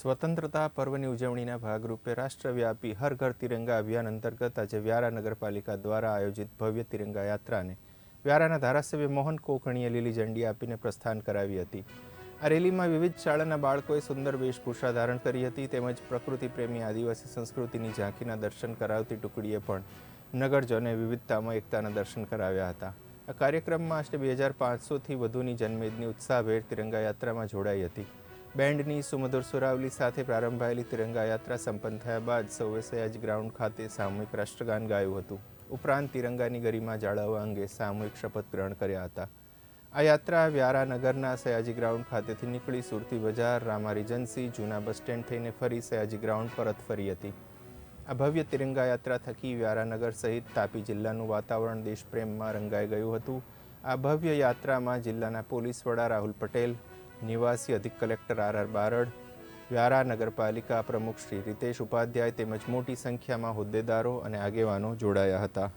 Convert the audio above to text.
સ્વતંત્રતા પર્વની ઉજવણીના ભાગરૂપે રાષ્ટ્રવ્યાપી હર ઘર તિરંગા અભિયાન અંતર્ગત આજે વ્યારા નગરપાલિકા દ્વારા આયોજિત ભવ્ય તિરંગા યાત્રાને વ્યારાના ધારાસભ્ય મોહન કોકણીએ લીલી ઝંડી આપીને પ્રસ્થાન કરાવી હતી. આ રેલીમાં વિવિધ શાળાના બાળકોએ સુંદર વેશભૂષા ધારણ કરી હતી, તેમજ પ્રકૃતિ પ્રેમી આદિવાસી સંસ્કૃતિની ઝાંખીના દર્શન કરાવતી ટુકડીએ પણ નગરજનોએ વિવિધતામાં એકતાના દર્શન કરાવ્યા હતા. આ કાર્યક્રમમાં આશરે બે હજાર પાંચસોથી વધુની જનમેદની ઉત્સાહભેર તિરંગા યાત્રામાં જોડાઈ હતી. બેન્ડની સુમધુર સુરાવલી સાથે પ્રારંભાયેલી તિરંગા યાત્રા સંપન્ન થયા બાદ સૌએ સયાજ ગ્રાઉન્ડ ખાતે સામૂહિક રાષ્ટ્રગાન ગાયું હતું. ઉપરાંત તિરંગાની ગરિમા જાળવવા અંગે સામૂહિક શપથ ગ્રહણ કર્યા હતા. આ યાત્રા વ્યારા નગરના સયાજી ગ્રાઉન્ડ ખાતેથી નીકળી સુરતી બજાર રામા રીજન્સી જૂના બસ સ્ટેન્ડ થઈને ફરી સયાજી ગ્રાઉન્ડ પરત ફરી હતી. આ ભવ્ય તિરંગા યાત્રા થકી વ્યારાનગર સહિત તાપી જિલ્લાનું વાતાવરણ દેશપ્રેમમાં રંગાઈ ગયું હતું. આ ભવ્ય યાત્રામાં જિલ્લાના પોલીસ વડા રાહુલ પટેલ નિવાસી અધિક collector R R Barad, Vyara નગરપાલિકા પ્રમુખ શ્રી રીતેશ ઉપાધ્યાય તેમજ મોટી સંખ્યામાં હોદ્દેદારો અને આગેવાનો જોડાયા હતા.